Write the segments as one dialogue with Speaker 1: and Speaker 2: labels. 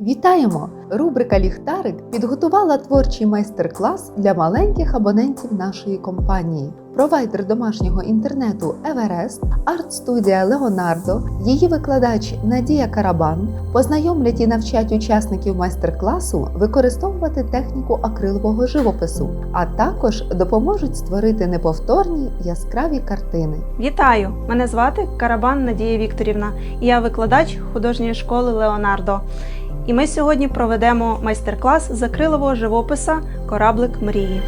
Speaker 1: Вітаємо! Рубрика Ліхтарик підготувала творчий майстер-клас для маленьких абонентів нашої компанії. Провайдер домашнього інтернету Еверест, арт-студія Леонардо, її викладач Надія Карабан познайомлять і навчать учасників майстер-класу використовувати техніку акрилового живопису, а також допоможуть створити неповторні яскраві картини.
Speaker 2: Вітаю! Мене звати Карабан Надія Вікторівна, я викладач художньої школи Леонардо. І ми сьогодні проведемо майстер-клас з акрилового живописа Кораблик мрії.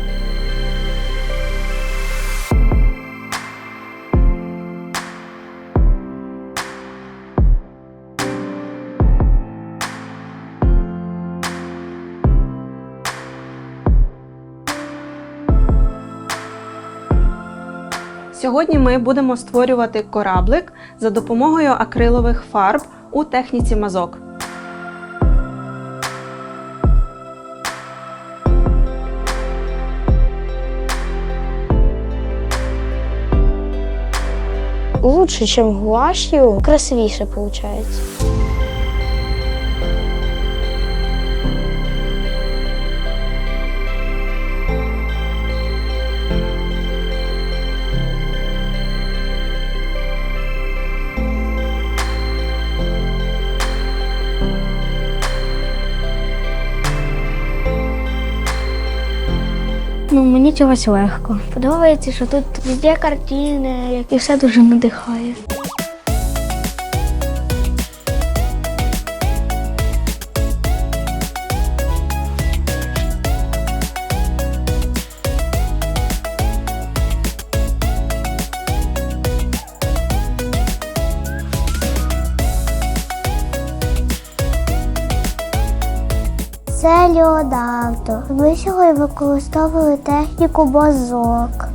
Speaker 2: Сьогодні ми будемо створювати кораблик за допомогою акрилових фарб у техніці мазок.
Speaker 3: Лучше, чем гуашью, красивіше получается. Ну, мені чогось легко. Подобається, що тут везде картини, і все дуже надихає.
Speaker 4: Це Леонардо. Ми сьогодні використовували техніку базок.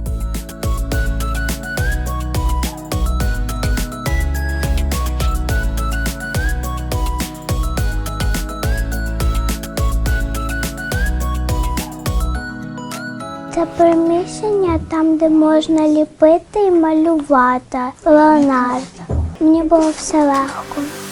Speaker 4: Це приміщення там, де можна ліпити і малювати. Леонардо. Мені було все легко.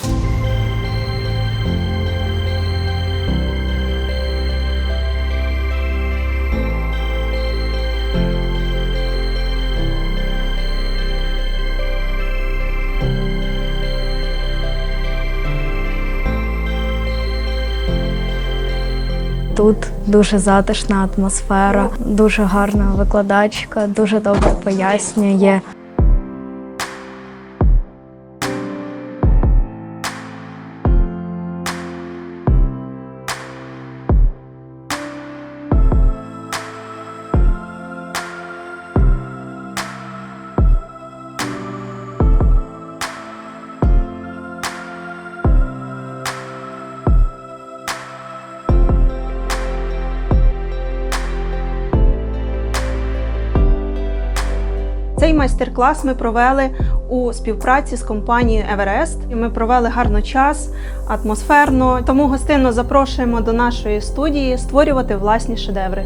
Speaker 5: Тут дуже затишна атмосфера, дуже гарна викладачка, дуже добре пояснює.
Speaker 2: Цей майстер-клас ми провели у співпраці з компанією Еверест. Ми провели гарно час, атмосферно. Тому гостинно запрошуємо до нашої студії створювати власні шедеври.